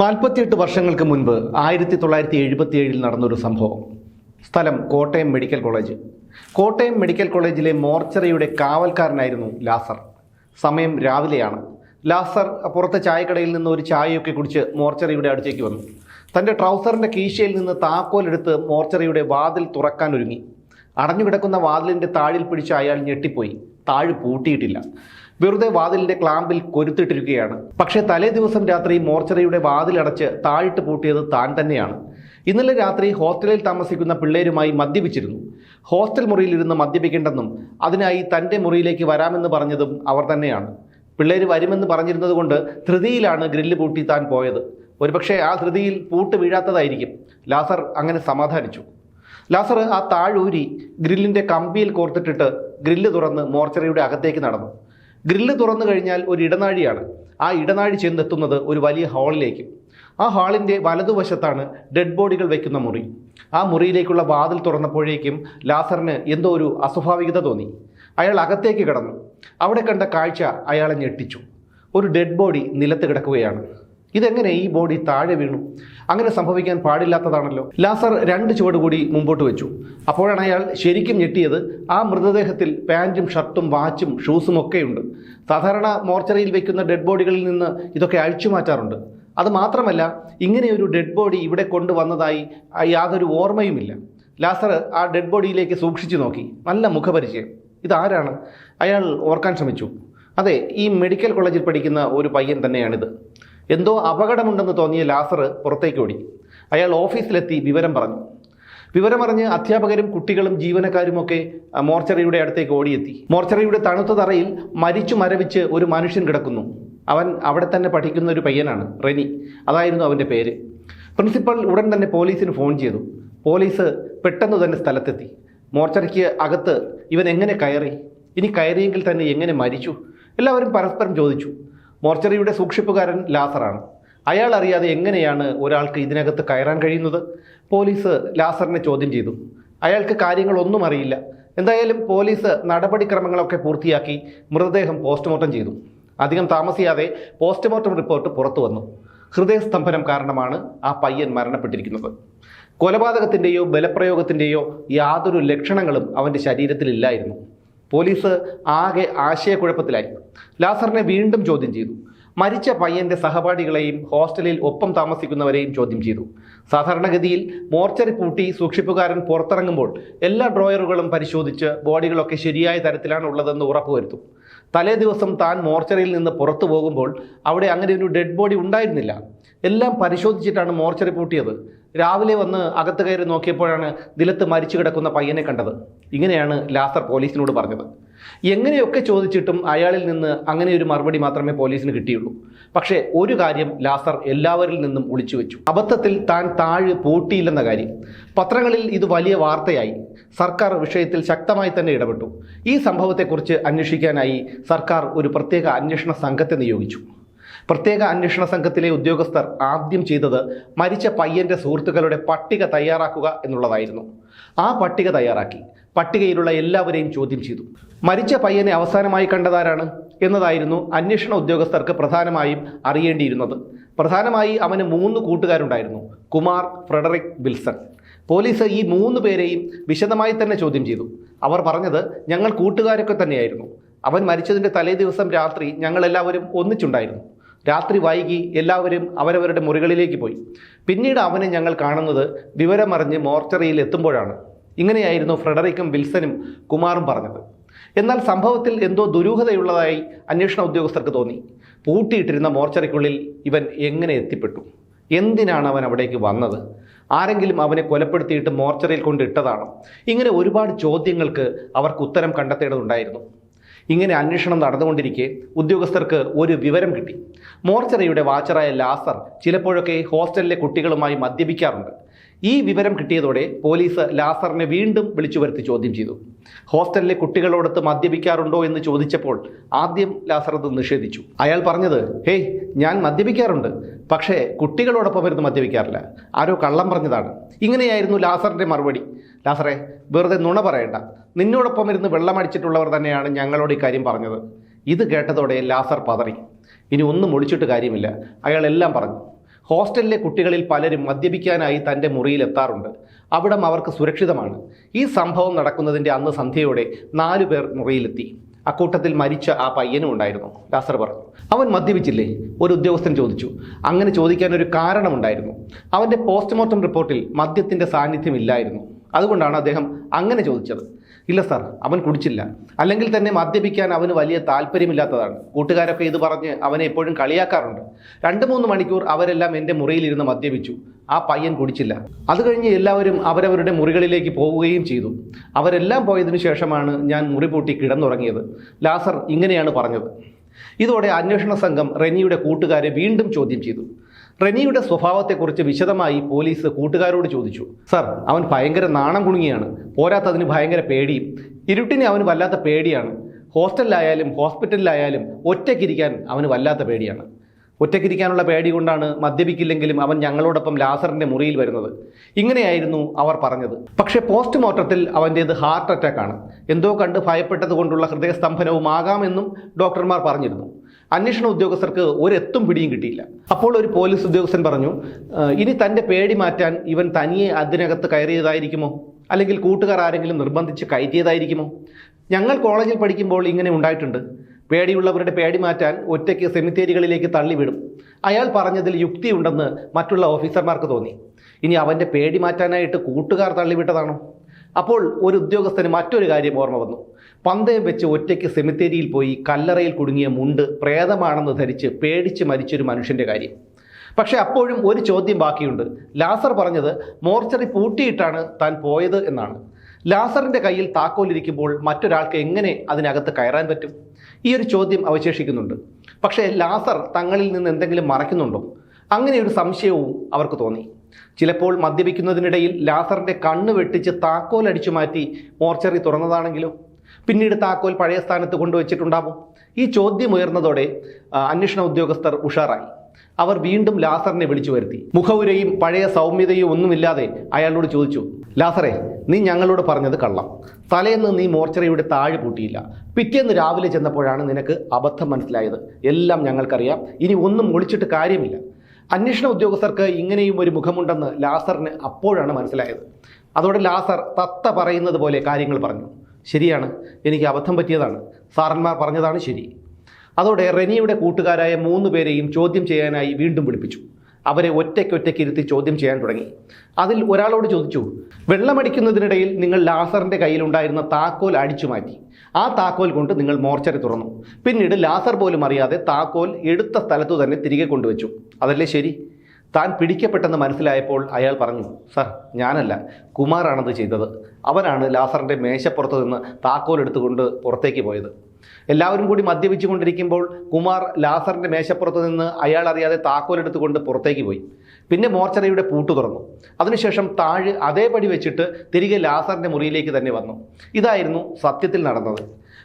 നാൽപ്പത്തിയെട്ട് വർഷങ്ങൾക്ക് മുൻപ് ആയിരത്തി തൊള്ളായിരത്തി എഴുപത്തിയേഴിൽ നടന്നൊരു സംഭവം. സ്ഥലം Kottayam medical college. Kottayam medical കോളേജിലെ മോർച്ചറിയുടെ കാവൽക്കാരനായിരുന്നു ലാസർ. സമയം രാവിലെയാണ്. ലാസർ പുറത്തെ ചായക്കടയിൽ നിന്ന് ഒരു ചായയൊക്കെ കുടിച്ച് മോർച്ചറിയുടെ അടുത്തേക്ക് വന്നു. തന്റെ ട്രൗസറിന്റെ കീശയിൽ നിന്ന് താക്കോലെടുത്ത് മോർച്ചറിയുടെ വാതിൽ തുറക്കാൻ ഒരുങ്ങി. അടഞ്ഞുകിടക്കുന്ന വാതിലിന്റെ താഴിൽ പിടിച്ച് അയാൾ ഞെട്ടിപ്പോയി. താഴ് പൂട്ടിയിട്ടില്ല. വെറുതെ വാതിലിന്റെ ക്ലാമ്പിൽ കൊരുത്തിട്ടിരിക്കുകയാണ്. പക്ഷേ തലേ ദിവസം രാത്രി മോർച്ചറിയുടെ വാതിലടച്ച് താഴിട്ട് പൂട്ടിയത് താൻ തന്നെയാണ്. ഇന്നലെ രാത്രി ഹോസ്റ്റലിൽ താമസിക്കുന്ന പിള്ളേരുമായി മദ്യപിച്ചിരുന്നു. ഹോസ്റ്റൽ മുറിയിലിരുന്ന് മദ്യപിക്കേണ്ടെന്നും അതിനായി തന്റെ മുറിയിലേക്ക് വരാമെന്ന് പറഞ്ഞതും അവർ തന്നെയാണ്. പിള്ളേർ വരുമെന്ന് പറഞ്ഞിരുന്നതുകൊണ്ട് ധൃതിയിലാണ് ഗ്രില്ല് പൂട്ടി താൻ പോയത്. ഒരുപക്ഷെ ആ ധൃതിയിൽ പൂട്ട് വീഴാത്തതായിരിക്കും. ലാസർ അങ്ങനെ സമാധാനിച്ചു. ലാസർ ആ താഴൂരി ഗ്രില്ലിന്റെ കമ്പിയിൽ കോർത്തിട്ടിട്ട് ഗ്രില്ല് തുറന്ന് മോർച്ചറിയുടെ അകത്തേക്ക് നടന്നു. ഗ്രില്ല് തുറന്നു കഴിഞ്ഞാൽ ഒരു ഇടനാഴിയാണ്. ആ ഇടനാഴി ചെന്നെത്തുന്നത് ഒരു വലിയ ഹാളിലേക്ക്. ആ ഹാളിന്റെ വലതുവശത്താണ് ഡെഡ് ബോഡികൾ വയ്ക്കുന്ന മുറി. ആ മുറിയിലേക്കുള്ള വാതിൽ തുറന്നപ്പോഴേക്കും ലാസറിന് എന്തോ ഒരു അസ്വാഭാവികത തോന്നി. അയാൾ അകത്തേക്ക് കടന്നു. അവിടെ കണ്ട കാഴ്ച അയാളെ ഞെട്ടിച്ചു. ഒരു ഡെഡ് ബോഡി നിലത്ത് കിടക്കുകയാണ്. ഇതെങ്ങനെ ഈ ബോഡി താഴെ വീണു? അങ്ങനെ സംഭവിക്കാൻ പാടില്ലാത്തതാണല്ലോ. ലാസർ രണ്ട് ചുവട് കൂടി മുമ്പോട്ട് വെച്ചു. അപ്പോഴാണ് അയാൾ ശരിക്കും ഞെട്ടിയത്. ആ മൃതദേഹത്തിൽ പാന്റും ഷർട്ടും വാച്ചും ഷൂസും ഒക്കെയുണ്ട്. സാധാരണ മോർച്ചറിയിൽ വെക്കുന്ന ഡെഡ് ബോഡികളിൽ നിന്ന് ഇതൊക്കെ അഴിച്ചു മാറ്റാറുണ്ട്. അത് മാത്രമല്ല ഇങ്ങനെയൊരു ഡെഡ് ബോഡി ഇവിടെ കൊണ്ടുവന്നതായി യാതൊരു ഓർമ്മയുമില്ല. ലാസർ ആ ഡെഡ് ബോഡിയിലേക്ക് സൂക്ഷിച്ചു നോക്കി. നല്ല മുഖപരിചയം. ഇതാരാണ്? അയാൾ ഓർക്കാൻ ശ്രമിച്ചു. അതെ ഈ മെഡിക്കൽ കോളേജിൽ പഠിക്കുന്ന ഒരു പയ്യൻ തന്നെയാണിത്. എന്തോ അപകടമുണ്ടെന്ന് തോന്നിയ ലാസർ പുറത്തേക്ക് ഓടി. അയാൾ ഓഫീസിലെത്തി വിവരം പറഞ്ഞു. വിവരമറിഞ്ഞ് അധ്യാപകരും കുട്ടികളും ജീവനക്കാരുമൊക്കെ മോർച്ചറിയുടെ അടുത്തേക്ക് ഓടിയെത്തി. മോർച്ചറിയുടെ തണുത്ത തറയിൽ മരിച്ചു മരവിച്ച് ഒരു മനുഷ്യൻ കിടക്കുന്നു. അവൻ അവിടെ തന്നെ പഠിക്കുന്ന ഒരു പയ്യനാണ് റെനി. അതായിരുന്നു അവന്റെ പേര്. പ്രിൻസിപ്പൽ ഉടൻ തന്നെ പോലീസിന് ഫോൺ ചെയ്തു. പോലീസ് പെട്ടെന്ന് തന്നെ സ്ഥലത്തെത്തി. മോർച്ചറിക്ക് അകത്ത് ഇവൻ എങ്ങനെ കയറി? ഇനി കയറിയെങ്കിൽ തന്നെ എങ്ങനെ മരിച്ചു? എല്ലാവരും പരസ്പരം ചോദിച്ചു. മോർച്ചറിയുടെ സൂക്ഷിപ്പുകാരൻ ലാസറാണ്. അയാൾ അറിയാതെ എങ്ങനെയാണ് ഒരാൾക്ക് ഇതിനകത്ത് കയറാൻ കഴിയുന്നത്? പോലീസ് ലാസറിനെ ചോദ്യം ചെയ്തു. അയാൾക്ക് കാര്യങ്ങളൊന്നും അറിയില്ല. എന്തായാലും പോലീസ് നടപടിക്രമങ്ങളൊക്കെ പൂർത്തിയാക്കി മൃതദേഹം പോസ്റ്റ്മോർട്ടം ചെയ്തു. അധികം താമസിയാതെ പോസ്റ്റ്മോർട്ടം റിപ്പോർട്ട് പുറത്തു വന്നു. ഹൃദയസ്തംഭനം കാരണമാണ് ആ പയ്യൻ മരണപ്പെട്ടിരിക്കുന്നത്. കൊലപാതകത്തിന്റെയോ ബലപ്രയോഗത്തിന്റെയോ യാതൊരു ലക്ഷണങ്ങളും അവന്റെ ശരീരത്തിലില്ലായിരുന്നു. പോലീസ് ആകെ ആശയക്കുഴപ്പത്തിലായി. ലാസറിനെ വീണ്ടും ചോദ്യം ചെയ്തു. മരിച്ച പയ്യന്റെ സഹപാഠികളെയും ഹോസ്റ്റലിൽ ഒപ്പം താമസിക്കുന്നവരെയും ചോദ്യം ചെയ്തു. സാധാരണഗതിയിൽ മോർച്ചറി പൂട്ടി സൂക്ഷിപ്പുകാരൻ പുറത്തിറങ്ങുമ്പോൾ എല്ലാ ഡ്രോയറുകളും പരിശോധിച്ച് ബോഡികളൊക്കെ ശരിയായ തരത്തിലാണ് ഉള്ളതെന്ന് ഉറപ്പുവരുത്തും തലേ ദിവസം താൻ മോർച്ചറിയിൽ നിന്ന് പുറത്തു പോകുമ്പോൾ അവിടെ അങ്ങനെ ഒരു ഡെഡ് ബോഡി ഉണ്ടായിരുന്നില്ല. എല്ലാം പരിശോധിച്ചിട്ടാണ് മോർച്ചറി പൂട്ടിയത്. രാവിലെ വന്ന് അകത്ത് കയറി നോക്കിയപ്പോഴാണ് നിലത്ത് മരിച്ചു കിടക്കുന്ന പയ്യനെ കണ്ടത്. ഇങ്ങനെയാണ് ലാസർ പോലീസിനോട് പറഞ്ഞത്. എങ്ങനെയൊക്കെ ചോദിച്ചിട്ടും അയാളിൽ നിന്ന് അങ്ങനെ ഒരു മറുപടി മാത്രമേ പോലീസിന് കിട്ടിയുള്ളൂ. പക്ഷേ ഒരു കാര്യം ലാസർ എല്ലാവരിൽ നിന്നും ഒളിച്ചു വെച്ചു. അബദ്ധത്തിൽ താൻ താഴ് പൂട്ടിയില്ലെന്ന കാര്യം. പത്രങ്ങളിൽ ഇത് വലിയ വാർത്തയായി. സർക്കാർ വിഷയത്തിൽ ശക്തമായി തന്നെ ഇടപെട്ടു. ഈ സംഭവത്തെക്കുറിച്ച് അന്വേഷിക്കാനായി സർക്കാർ ഒരു പ്രത്യേക അന്വേഷണ സംഘത്തെ നിയോഗിച്ചു. പ്രത്യേക അന്വേഷണ സംഘത്തിലെ ഉദ്യോഗസ്ഥർ ആദ്യം ചെയ്തത് മരിച്ച പയ്യന്റെ സുഹൃത്തുക്കളുടെ പട്ടിക തയ്യാറാക്കുക എന്നുള്ളതായിരുന്നു. ആ പട്ടിക തയ്യാറാക്കി പട്ടികയിലുള്ള എല്ലാവരെയും ചോദ്യം ചെയ്തു. മരിച്ച പയ്യനെ അവസാനമായി കണ്ടതാരാണ് എന്നതായിരുന്നു അന്വേഷണ ഉദ്യോഗസ്ഥർക്ക് പ്രധാനമായും അറിയേണ്ടിയിരുന്നത്. പ്രധാനമായി അവന് മൂന്ന് കൂട്ടുകാരുണ്ടായിരുന്നു കുമാർ ഫ്രെഡറിക് വിൽസൺ. പോലീസ് ഈ മൂന്ന് പേരെയും വിശദമായി തന്നെ ചോദ്യം ചെയ്തു. അവർ പറഞ്ഞത് ഞങ്ങൾ കൂട്ടുകാരൊക്കെ തന്നെയായിരുന്നു. അവൻ മരിച്ചതിന്റെ തലേ ദിവസം രാത്രി ഞങ്ങളെല്ലാവരും ഒന്നിച്ചുണ്ടായിരുന്നു. രാത്രി വൈകി എല്ലാവരും അവരവരുടെ മുറികളിലേക്ക് പോയി. പിന്നീട് അവനെ ഞങ്ങൾ കാണുന്നത് വിവരമറിഞ്ഞ് മോർച്ചറിയിൽ എത്തുമ്പോഴാണ്. ഇങ്ങനെയായിരുന്നു ഫ്രെഡറിക്കും വിൽസനും കുമാറും പറഞ്ഞത്. എന്നാൽ സംഭവത്തിൽ എന്തോ ദുരൂഹതയുള്ളതായി അന്വേഷണ ഉദ്യോഗസ്ഥർക്ക് തോന്നി. പൂട്ടിയിട്ടിരുന്ന മോർച്ചറിക്കുള്ളിൽ ഇവൻ എങ്ങനെ എത്തിപ്പെട്ടു? എന്തിനാണ് അവൻ അവിടേക്ക് വന്നത്? ആരെങ്കിലും അവനെ കൊലപ്പെടുത്തിയിട്ട് മോർച്ചറിയിൽ കൊണ്ടിട്ടതാണോ? ഇങ്ങനെ ഒരുപാട് ചോദ്യങ്ങൾക്ക് അവർക്ക് ഉത്തരം കണ്ടെത്തേണ്ടതുണ്ടായിരുന്നു. ഇങ്ങനെ അന്വേഷണം നടന്നുകൊണ്ടിരിക്കെ ഉദ്യോഗസ്ഥർക്ക് ഒരു വിവരം കിട്ടി. മോർച്ചറിയുടെ വാച്ചറായ ലാസർ ചിലപ്പോഴൊക്കെ ഹോസ്റ്റലിലെ കുട്ടികളുമായി മദ്യപിക്കാറുണ്ട്. ഈ വിവരം കിട്ടിയതോടെ പോലീസ് ലാസറിനെ വീണ്ടും വിളിച്ചു വരുത്തി ചോദ്യം ചെയ്തു. ഹോസ്റ്റലിലെ കുട്ടികളോടൊത്ത് മദ്യപിക്കാറുണ്ടോ എന്ന് ചോദിച്ചപ്പോൾ ആദ്യം ലാസർ അത് നിഷേധിച്ചു. അയാൾ പറഞ്ഞത് ഹേയ് ഞാൻ മദ്യപിക്കാറുണ്ട്. പക്ഷേ കുട്ടികളോടൊപ്പം ഇരുന്ന് മദ്യപിക്കാറില്ല. ആരോ കള്ളം പറഞ്ഞതാണ്. ഇങ്ങനെയായിരുന്നു ലാസറിന്റെ മറുപടി. ലാസറെ വെറുതെ നുണ പറയണ്ട. നിന്നോടൊപ്പം ഇരുന്ന് വെള്ളമടിച്ചിട്ടുള്ളവർ തന്നെയാണ് ഞങ്ങളോട് ഈ കാര്യം പറഞ്ഞത്. ഇത് കേട്ടതോടെ ലാസർ പതറി. ഇനി ഒന്നും ഒളിച്ചിട്ട് കാര്യമില്ല. അയാൾ എല്ലാം പറഞ്ഞു. ഹോസ്റ്റലിലെ കുട്ടികളിൽ പലരും മദ്യപിക്കാനായി തന്റെ മുറിയിലെത്താറുണ്ട് അവിടം അവർക്ക് സുരക്ഷിതമാണ്. ഈ സംഭവം നടക്കുന്നതിന്റെ അന്ന് സന്ധ്യയോടെ നാലു പേർ മുറിയിലെത്തി. അക്കൂട്ടത്തിൽ മരിച്ച ആ പയ്യനും ഉണ്ടായിരുന്നു. ലാസർ പറഞ്ഞു അവൻ മദ്യപിച്ചില്ലേ? ഒരു ഉദ്യോഗസ്ഥൻ ചോദിച്ചു. അങ്ങനെ ചോദിക്കാൻ ഒരു കാരണമുണ്ടായിരുന്നു. അവന്റെ പോസ്റ്റ്മോർട്ടം റിപ്പോർട്ടിൽ മദ്യത്തിന്റെ സാന്നിധ്യമില്ലായിരുന്നു. അതുകൊണ്ടാണ് അദ്ദേഹം അങ്ങനെ ചോദിച്ചത്. ഇല്ല സാർ അവൻ കുടിച്ചില്ല. അല്ലെങ്കിൽ തന്നെ മദ്യപിക്കാൻ അവന് വലിയ താല്പര്യമില്ലാത്തതാണ്. കൂട്ടുകാരൊക്കെ ഇത് പറഞ്ഞ് അവനെ എപ്പോഴും കളിയാക്കാറുണ്ട്. രണ്ട് മൂന്ന് മണിക്കൂർ അവരെല്ലാം എന്റെ മുറിയിലിരുന്ന് മദ്യപിച്ചു. ആ പയ്യൻ കുടിച്ചില്ല. അത് കഴിഞ്ഞ് എല്ലാവരും അവരവരുടെ മുറികളിലേക്ക് പോവുകയും ചെയ്തു. അവരെല്ലാം പോയതിനു ശേഷമാണ് ഞാൻ മുറി പൂട്ടി കിടന്നുറങ്ങിയത്. ലാസർ ഇങ്ങനെയാണ് പറഞ്ഞത്. ഇതോടെ അന്വേഷണ സംഘം റെനിയുടെ കൂട്ടുകാരെ വീണ്ടും ചോദ്യം ചെയ്തു. റെനിയുടെ സ്വഭാവത്തെക്കുറിച്ച് വിശദമായി പോലീസ് കൂട്ടുകാരോട് ചോദിച്ചു. സർ അവൻ ഭയങ്കര നാണം കുണുങ്ങിയാണ്. പോരാത്തതിന് ഭയങ്കര പേടിയും. ഇരുട്ടിനെ അവന് വല്ലാത്ത പേടിയാണ്. ഹോസ്റ്റലിലായാലും ഹോസ്പിറ്റലിലായാലും ഒറ്റയ്ക്കിരിക്കാൻ അവന് വല്ലാത്ത പേടിയാണ്. ഒറ്റയ്ക്കിരിക്കാനുള്ള പേടി കൊണ്ടാണ് മദ്യപിക്കില്ലെങ്കിലും അവൻ ഞങ്ങളോടൊപ്പം ലാസറിന്റെ മുറിയിൽ വരുന്നത്. ഇങ്ങനെയായിരുന്നു അവർ പറഞ്ഞത്. പക്ഷേ പോസ്റ്റ്മോർട്ടത്തിൽ അവന്റേത് ഹാർട്ട് അറ്റാക്കാണ്. എന്തോ കണ്ട് ഭയപ്പെട്ടത് കൊണ്ടുള്ള ഹൃദയസ്തംഭനവും ആകാമെന്നും ഡോക്ടർമാർ പറഞ്ഞിരുന്നു. അന്വേഷണ ഉദ്യോഗസ്ഥർക്ക് ഒരെത്തും പിടിയും കിട്ടിയില്ല. അപ്പോൾ ഒരു പോലീസ് ഉദ്യോഗസ്ഥൻ പറഞ്ഞു ഇനി തന്റെ പേടി മാറ്റാൻ ഇവൻ തനിയെ അതിനകത്ത് കയറിയതായിരിക്കുമോ? അല്ലെങ്കിൽ കൂട്ടുകാർ ആരെങ്കിലും നിർബന്ധിച്ച് കയറ്റിയതായിരിക്കുമോ? ഞങ്ങൾ കോളേജിൽ പഠിക്കുമ്പോൾ ഇങ്ങനെ ഉണ്ടായിട്ടുണ്ട്. പേടിയുള്ളവരുടെ പേടി മാറ്റാൻ ഒറ്റയ്ക്ക് സെമിത്തേരികളിലേക്ക് തള്ളിവിടും. അയാൾ പറഞ്ഞതിൽ യുക്തിയുണ്ടെന്ന് മറ്റുള്ള ഓഫീസർമാർക്ക് തോന്നി. ഇനി അവന്റെ പേടി മാറ്റാനായിട്ട് കൂട്ടുകാർ തള്ളിവിട്ടതാണോ? അപ്പോൾ ഒരു ഉദ്യോഗസ്ഥന് മറ്റൊരു കാര്യം ഓർമ്മ വന്നു. പന്തയം വെച്ച് ഒറ്റയ്ക്ക് സെമിത്തേരിയിൽ പോയി കല്ലറയിൽ കുടുങ്ങിയ മുണ്ട് പ്രേതമാണെന്ന് ധരിച്ച് പേടിച്ച് മരിച്ചൊരു മനുഷ്യന്റെ കാര്യം. പക്ഷേ അപ്പോഴും ഒരു ചോദ്യം ബാക്കിയുണ്ട്. ലാസർ പറഞ്ഞത് മോർച്ചറി പൂട്ടിയിട്ടാണ് താൻ പോയത് എന്നാണ്. ലാസറിന്റെ കയ്യിൽ താക്കോലിരിക്കുമ്പോൾ മറ്റൊരാൾക്ക് എങ്ങനെ അതിനകത്ത് കയറാൻ പറ്റും? ഈ ഒരു ചോദ്യം അവശേഷിക്കുന്നുണ്ട്. പക്ഷേ ലാസർ തങ്ങളിൽ നിന്ന് എന്തെങ്കിലും മറയ്ക്കുന്നുണ്ടോ? അങ്ങനെ ഒരു സംശയവും അവർക്ക് തോന്നി. ചിലപ്പോൾ മദ്യപിക്കുന്നതിനിടയിൽ ലാസറിന്റെ കണ്ണ് വെട്ടിച്ച് താക്കോലടിച്ചു മാറ്റി മോർച്ചറി തുറന്നതാണെങ്കിലോ പിന്നീട് താക്കോൽ പഴയ സ്ഥാനത്ത് കൊണ്ടുവച്ചിട്ടുണ്ടാവും. ഈ ചോദ്യം ഉയർന്നതോടെ അന്വേഷണ ഉദ്യോഗസ്ഥർ ഉഷാറായി. അവർ വീണ്ടും ലാസറിനെ വിളിച്ചു വരുത്തി. മുഖവുരയും പഴയ സൗമ്യതയും ഒന്നുമില്ലാതെ അയാളോട് ചോദിച്ചു ലാസറെ നീ ഞങ്ങളോട് പറഞ്ഞത് കള്ളം. തലേന്ന് നീ മോർച്ചറിയുടെ താഴെ പൂട്ടിയില്ല. പിറ്റേന്ന് രാവിലെ ചെന്നപ്പോഴാണ് നിനക്ക് അബദ്ധം മനസ്സിലായത്. എല്ലാം ഞങ്ങൾക്കറിയാം. ഇനി ഒന്നും ഒളിച്ചിട്ട് കാര്യമില്ല. അന്വേഷണ ഉദ്യോഗസ്ഥർക്ക് ഇങ്ങനെയും ഒരു മുഖമുണ്ടെന്ന് ലാസറിന് അപ്പോഴാണ് മനസ്സിലായത്. അതോടെ ലാസർ തത്ത പറയുന്നത് പോലെ കാര്യങ്ങൾ പറഞ്ഞു. ശരിയാണ്. എനിക്ക് അബദ്ധം പറ്റിയതാണ്. സാറന്മാർ പറഞ്ഞതാണ് ശരി. അതോടെ റെനിയുടെ കൂട്ടുകാരായ മൂന്ന് പേരെയും ചോദ്യം ചെയ്യാനായി വീണ്ടും വിളിപ്പിച്ചു. അവരെ ഒറ്റയ്ക്കൊറ്റയ്ക്ക് ഇരുത്തി ചോദ്യം ചെയ്യാൻ തുടങ്ങി. അതിൽ ഒരാളോട് ചോദിച്ചു വെള്ളമടിക്കുന്നതിനിടയിൽ നിങ്ങൾ ലാസറിന്റെ കയ്യിലുണ്ടായിരുന്ന താക്കോൽ അടിച്ചു മാറ്റി. ആ താക്കോൽ കൊണ്ട് നിങ്ങൾ മോർച്ചറി തുറന്നു. പിന്നീട് ലാസർ പോലും അറിയാതെ താക്കോൽ എടുത്ത സ്ഥലത്തു തന്നെ തിരികെ കൊണ്ടുവച്ചു. അതല്ലേ ശരി? താൻ പിടിക്കപ്പെട്ടെന്ന് മനസ്സിലായപ്പോൾ അയാൾ പറഞ്ഞു സർ ഞാനല്ല. കുമാറാണത് ചെയ്തത്. അവനാണ് ലാസറിന്റെ മേശപ്പുറത്ത് നിന്ന് താക്കോലെടുത്തുകൊണ്ട് പുറത്തേക്ക് പോയത്. എല്ലാവരും കൂടി മദ്യപിച്ചു കൊണ്ടിരിക്കുമ്പോൾ കുമാർ ലാസറിന്റെ മേശപ്പുറത്ത് നിന്ന് അയാൾ അറിയാതെ താക്കോലെടുത്തുകൊണ്ട് പുറത്തേക്ക് പോയി. പിന്നെ മോർച്ചറിയുടെ പൂട്ട് തുറന്നു. അതിനുശേഷം താഴ് അതേപടി വെച്ചിട്ട് തിരികെ ലാസറിന്റെ മുറിയിലേക്ക് തന്നെ വന്നു. ഇതായിരുന്നു സത്യത്തിൽ നടന്നത്.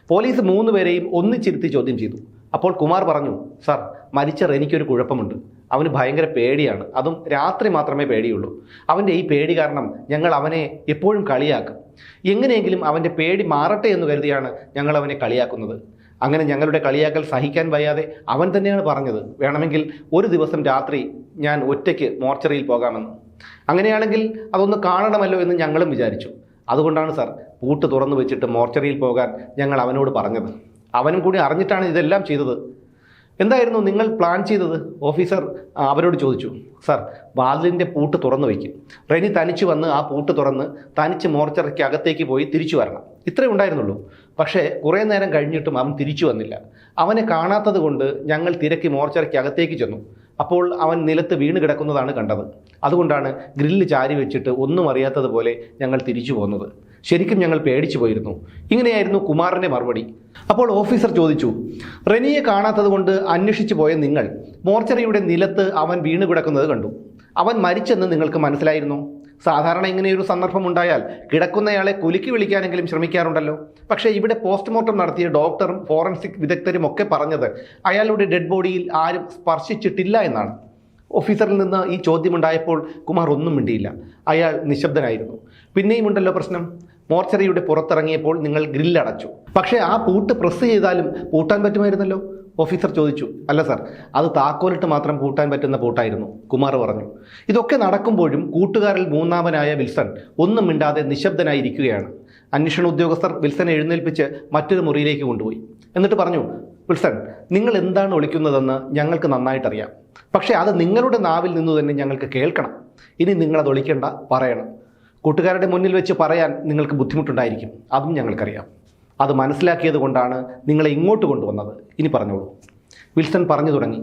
പോലീസ് മൂന്ന് പേരെയും ഒന്നിച്ചിരുത്തി ചോദ്യം ചെയ്തു. അപ്പോൾ കുമാർ പറഞ്ഞു സർ മരിച്ചർ എനിക്കൊരു കുഴപ്പമുണ്ട്. അവന് ഭയങ്കര പേടിയാണ്. അതും രാത്രി മാത്രമേ പേടിയുള്ളൂ. അവന്റെ ഈ പേടി കാരണം ഞങ്ങൾ അവനെ എപ്പോഴും കളിയാക്കും. എങ്ങനെയെങ്കിലും അവന്റെ പേടി മാറട്ടെ എന്ന് കരുതിയാണ് ഞങ്ങൾ അവനെ കളിയാക്കുന്നത്. അങ്ങനെ ഞങ്ങളുടെ കളിയാക്കൽ സഹിക്കാൻ വയ്യാതെ അവൻ തന്നെയാണ് പറഞ്ഞത് വേണമെങ്കിൽ ഒരു ദിവസം രാത്രി ഞാൻ ഒറ്റയ്ക്ക് മോർച്ചറിയിൽ പോകാമെന്ന്. അങ്ങനെയാണെങ്കിൽ അതൊന്ന് കാണണമല്ലോ എന്ന് ഞങ്ങളും വിചാരിച്ചു. അതുകൊണ്ടാണ് സാർ പൂട്ട് തുറന്നു വെച്ചിട്ട് മോർച്ചറിയിൽ പോകാൻ ഞങ്ങൾ അവനോട് പറഞ്ഞത്. അവനും കൂടി അറിഞ്ഞിട്ടാണ് ഇതെല്ലാം ചെയ്തത്. എന്തായിരുന്നു നിങ്ങൾ പ്ലാൻ ചെയ്തത്? ഓഫീസർ അവരോട് ചോദിച്ചു. സർ വാതിലിന്റെ പൂട്ട് തുറന്നു വയ്ക്കും. റെനി തനിച്ച് വന്ന് ആ പൂട്ട് തുറന്ന് തനിച്ച് മോർച്ചറിക്ക് അകത്തേക്ക് പോയി തിരിച്ചു വരണം. ഇത്രേ ഉണ്ടായിരുന്നുള്ളൂ. പക്ഷേ കുറേ നേരം കഴിഞ്ഞിട്ടും അവൻ തിരിച്ചു വന്നില്ല. അവനെ കാണാത്തത് കൊണ്ട് ഞങ്ങൾ തിരക്കി മോർച്ചറിക്ക് അകത്തേക്ക് ചെന്നു. അപ്പോൾ അവൻ നിലത്ത് വീണ് കിടക്കുന്നതാണ് കണ്ടത്. അതുകൊണ്ടാണ് ഗ്രില്ല് ചാരി വെച്ചിട്ട് ഒന്നും അറിയാത്തതുപോലെ ഞങ്ങൾ തിരിച്ചു പോന്നത്. ശരിക്കും ഞങ്ങൾ പേടിച്ചു പോയിരുന്നു. ഇങ്ങനെയായിരുന്നു കുമാറിന്റെ മറുപടി. അപ്പോൾ ഓഫീസർ ചോദിച്ചു റെനിയെ കാണാത്തത് കൊണ്ട് അന്വേഷിച്ചു പോയ നിങ്ങൾ മോർച്ചറിയുടെ നിലത്ത് അവൻ വീണ് കിടക്കുന്നത് കണ്ടു. അവൻ മരിച്ചെന്ന് നിങ്ങൾക്ക് മനസ്സിലായിരുന്നു? സാധാരണ ഇങ്ങനെയൊരു സന്ദർഭം ഉണ്ടായാൽ കിടക്കുന്നയാളെ കുലുക്കി വിളിക്കാനെങ്കിലും ശ്രമിക്കാറുണ്ടല്ലോ. പക്ഷേ ഇവിടെ പോസ്റ്റ്മോർട്ടം നടത്തിയ ഡോക്ടറും ഫോറൻസിക് വിദഗ്ധരും ഒക്കെ പറഞ്ഞത് അയാളുടെ ഡെഡ് ബോഡിയിൽ ആരും സ്പർശിച്ചിട്ടില്ല എന്നാണ്. ഓഫീസറിൽ നിന്ന് ഈ ചോദ്യമുണ്ടായപ്പോൾ കുമാർ ഒന്നും മിണ്ടിയില്ല. അയാൾ നിശബ്ദനായിരുന്നു. പിന്നെയും ഉണ്ടല്ലോ പ്രശ്നം. മോർച്ചറിയുടെ പുറത്തിറങ്ങിയപ്പോൾ നിങ്ങൾ ഗ്രില്ലടച്ചു പക്ഷേ ആ പൂട്ട് പ്രസ് ചെയ്താലും പൂട്ടാൻ പറ്റുമായിരുന്നല്ലോ? ഓഫീസർ ചോദിച്ചു. അല്ല സാർ അത് താക്കോലിട്ട് മാത്രം കൂട്ടാൻ പറ്റുന്ന പൂട്ടായിരുന്നു കുമാർ പറഞ്ഞു. ഇതൊക്കെ നടക്കുമ്പോഴും കൂട്ടുകാരിൽ മൂന്നാമനായ വിൽസൺ ഒന്നും മിണ്ടാതെ നിശബ്ദനായിരിക്കുകയാണ്. അന്വേഷണ ഉദ്യോഗസ്ഥർ വിൽസനെ എഴുന്നേൽപ്പിച്ച് മറ്റൊരു മുറിയിലേക്ക് കൊണ്ടുപോയി. എന്നിട്ട് പറഞ്ഞു വിൽസൺ നിങ്ങൾ എന്താണ് ഒളിക്കുന്നതെന്ന് ഞങ്ങൾക്ക് നന്നായിട്ടറിയാം. പക്ഷേ അത് നിങ്ങളുടെ നാവിൽ നിന്ന് തന്നെ ഞങ്ങൾക്ക് കേൾക്കണം. ഇനി നിങ്ങളത് ഒളിക്കേണ്ട പറയണം. കൂട്ടുകാരുടെ മുന്നിൽ വെച്ച് പറയാൻ നിങ്ങൾക്ക് ബുദ്ധിമുട്ടുണ്ടായിരിക്കും. അതും ഞങ്ങൾക്കറിയാം. അത് മനസ്സിലാക്കിയത് കൊണ്ടാണ് നിങ്ങളെ ഇങ്ങോട്ട് കൊണ്ടുവന്നത്. ഇനി പറഞ്ഞോളൂ. വിൽസൺ പറഞ്ഞു തുടങ്ങി.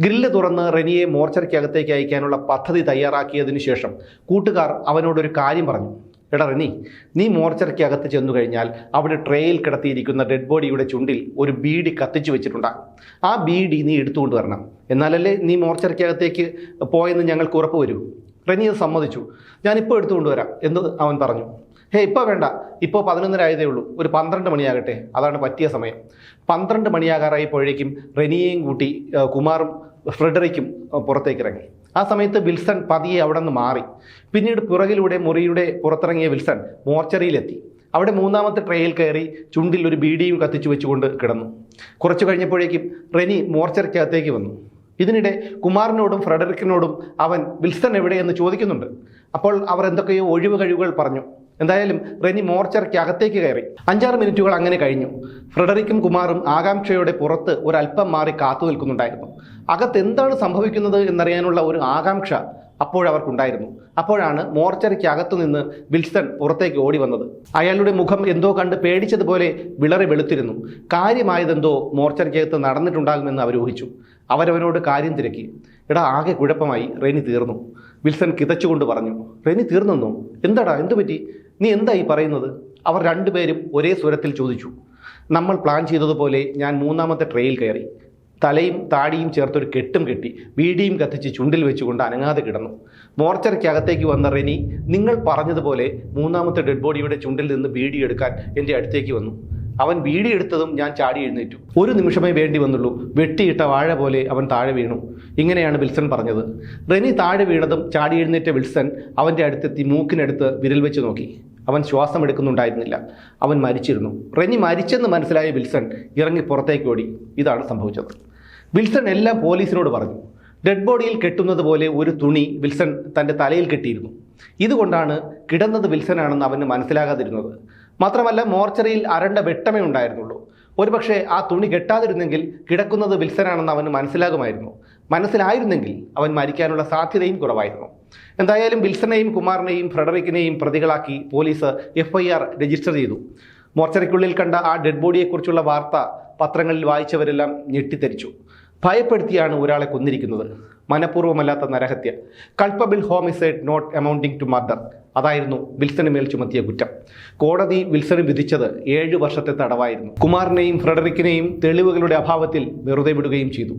ഗ്രില്ല് തുറന്ന് റെനിയെ മോർച്ചറിക്കകത്തേക്ക് അയക്കാനുള്ള പദ്ധതി തയ്യാറാക്കിയതിനു ശേഷം കൂട്ടുകാർ അവനോടൊരു കാര്യം പറഞ്ഞു. എടാ റെനി നീ മോർച്ചറിക്കകത്ത് ചെന്നു കഴിഞ്ഞാൽ അവിടെ ട്രേയിൽ കിടത്തിയിരിക്കുന്ന ഡെഡ് ബോഡിയുടെ ചുണ്ടിൽ ഒരു ബീഡി കത്തിച്ചു വെച്ചിട്ടുണ്ടാകും ആ ബീഡി നീ എടുത്തുകൊണ്ട് വരണം. എന്നാലല്ലേ നീ മോർച്ചറിക്കകത്തേക്ക് പോയെന്ന് ഞങ്ങൾക്ക് ഉറപ്പ് വരൂ. റെനി അത് സമ്മതിച്ചു. ഞാനിപ്പോൾ എടുത്തുകൊണ്ട് വരാം എന്ന് അവൻ പറഞ്ഞു. ഹേ ഇപ്പോൾ വേണ്ട. ഇപ്പോൾ പതിനൊന്നര ആയതേ ഉള്ളൂ. ഒരു പന്ത്രണ്ട് മണിയാകട്ടെ. അതാണ് പറ്റിയ സമയം. പന്ത്രണ്ട് മണിയാകാറായപ്പോഴേക്കും റെനിയെയും കൂട്ടി കുമാറും ഫ്രെഡറിക്കും പുറത്തേക്ക് ഇറങ്ങി ആ സമയത്ത് വിൽസൺ പതിയെ അവിടെ നിന്ന് മാറി. പിന്നീട് പുറകിലൂടെ മുറിയുടെ പുറത്തിറങ്ങിയ വിൽസൺ മോർച്ചറിയിലെത്തി. അവിടെ മൂന്നാമത്തെ ട്രെയിൽ കയറി ചുണ്ടിൽ ഒരു ബീഡിയും കത്തിച്ചു വെച്ചുകൊണ്ട് കിടന്നു. കുറച്ചു കഴിഞ്ഞപ്പോഴേക്കും റെനി മോർച്ചറിക്കകത്തേക്ക് വന്നു. ഇതിനിടെ കുമാറിനോടും ഫ്രെഡറിക്കിനോടും അവൻ വിൽസൺ എവിടെയെന്ന് ചോദിക്കുന്നുണ്ട്. അപ്പോൾ അവർ എന്തൊക്കെയോ ഒഴിവ് കഴിവുകൾ പറഞ്ഞു. എന്തായാലും റെനി മോർച്ചറിക്ക് അകത്തേക്ക് കയറി. അഞ്ചാറ് മിനിറ്റുകൾ അങ്ങനെ കഴിഞ്ഞു. ഫ്രെഡറിക്കും കുമാറും ആകാംക്ഷയോടെ പുറത്ത് ഒരല്പം മാറി കാത്തു നിൽക്കുന്നുണ്ടായിരുന്നു. അകത്ത് എന്താണ് സംഭവിക്കുന്നത് എന്നറിയാനുള്ള ഒരു ആകാംക്ഷ അപ്പോഴവർക്കുണ്ടായിരുന്നു. അപ്പോഴാണ് മോർച്ചറിക്ക് അകത്തു നിന്ന് വിൽസൺ പുറത്തേക്ക് ഓടി വന്നത്. അയാളുടെ മുഖം എന്തോ കണ്ട് പേടിച്ചതുപോലെ വിളറി വെളുത്തിരുന്നു. കാര്യമായതെന്തോ മോർച്ചറിക്കകത്ത് നടന്നിട്ടുണ്ടാകുമെന്ന് അവർ ഊഹിച്ചു അവരവനോട് കാര്യം തിരക്കി. എടാ ആകെ കുഴപ്പമായി. റെനി തീർന്നു. വിൽസൺ കിതച്ചുകൊണ്ട് പറഞ്ഞു റെനി തീർന്നെന്നോ? എന്താടാ? എന്തു പറ്റി? നീ എന്തായി പറയുന്നത്? അവർ രണ്ടുപേരും ഒരേ സ്വരത്തിൽ ചോദിച്ചു നമ്മൾ പ്ലാൻ ചെയ്തതുപോലെ ഞാൻ മൂന്നാമത്തെ ട്രെയിൽ കയറി. തലയും താടിയും ചേർത്തൊരു കെട്ടും കെട്ടി വീടിയും കത്തിച്ച് ചുണ്ടിൽ വെച്ചുകൊണ്ട് അനങ്ങാതെ കിടന്നു. മോർച്ചറിക്കകത്തേക്ക് വന്ന റെനി നിങ്ങൾ പറഞ്ഞതുപോലെ മൂന്നാമത്തെ ഡെഡ് ബോഡിയുടെ ചുണ്ടിൽ നിന്ന് ബീഡി എടുക്കാൻ എന്റെ അടുത്തേക്ക് വന്നു. അവൻ വീടിയെടുത്തതും ഞാൻ ചാടി എഴുന്നേറ്റു. ഒരു നിമിഷമേ വേണ്ടി വന്നുള്ളൂ. വെട്ടിയിട്ട വാഴ പോലെ അവൻ താഴെ വീണു. ഇങ്ങനെയാണ് വിൽസൺ പറഞ്ഞത്. റെനി താഴെ വീണതും ചാടി എഴുന്നേറ്റ വിൽസൺ അവന്റെ അടുത്തെത്തി മൂക്കിനടുത്ത് വിരൽ വെച്ച് നോക്കി. അവൻ ശ്വാസം എടുക്കുന്നുണ്ടായിരുന്നില്ല. അവൻ മരിച്ചിരുന്നു. റെനി മരിച്ചെന്ന് മനസ്സിലായ വിൽസൺ ഇറങ്ങി പുറത്തേക്ക് ഓടി. ഇതാണ് സംഭവിച്ചത്. വിൽസൺ എല്ലാം പോലീസിനോട് പറഞ്ഞു. ഡെഡ് ബോഡിയിൽ കെട്ടുന്നത് പോലെ ഒരു തുണി വിൽസൺ തന്റെ തലയിൽ കെട്ടിയിരുന്നു. ഇതുകൊണ്ടാണ് കിടന്നത് വിൽസൺ ആണെന്ന് അവന് മനസ്സിലാകാതിരുന്നത്. മാത്രമല്ല മോർച്ചറിയിൽ അരണ്ട വെട്ടമേ ഉണ്ടായിരുന്നുള്ളൂ. ഒരുപക്ഷെ ആ തുണി കെട്ടാതിരുന്നെങ്കിൽ കിടക്കുന്നത് വിൽസനാണെന്ന് അവന് മനസ്സിലാകുമായിരുന്നു. മനസ്സിലായിരുന്നെങ്കിൽ അവൻ മരിക്കാനുള്ള സാധ്യതയും കുറവായിരുന്നു. എന്തായാലും വിൽസനെയും കുമാറിനെയും ഫ്രെഡറിക്കിനെയും പ്രതികളാക്കി പോലീസ് എഫ്ഐആർ രജിസ്റ്റർ ചെയ്തു. മോർച്ചറിക്കുള്ളിൽ കണ്ട ആ ഡെഡ് ബോഡിയെക്കുറിച്ചുള്ള വാർത്ത പത്രങ്ങളിൽ വായിച്ചവരെല്ലാം ഞെട്ടിത്തെരിച്ചു ഭയപ്പെടുത്തിയാണ് ഒരാളെ കൊന്നിരിക്കുന്നത്. മനഃപൂർവമല്ലാത്ത നരഹത്യ. Culpable homicide not amounting to murder അതായിരുന്നു വിൽസന് മേൽ ചുമത്തിയ കുറ്റം. കോടതി വിൽസന് വിധിച്ചത് ഏഴ് വർഷത്തെ തടവായിരുന്നു. കുമാറിനെയും ഫ്രെഡറിക്കിനെയും തെളിവുകളുടെ അഭാവത്തിൽ വെറുതെ വിടുകയും ചെയ്തു.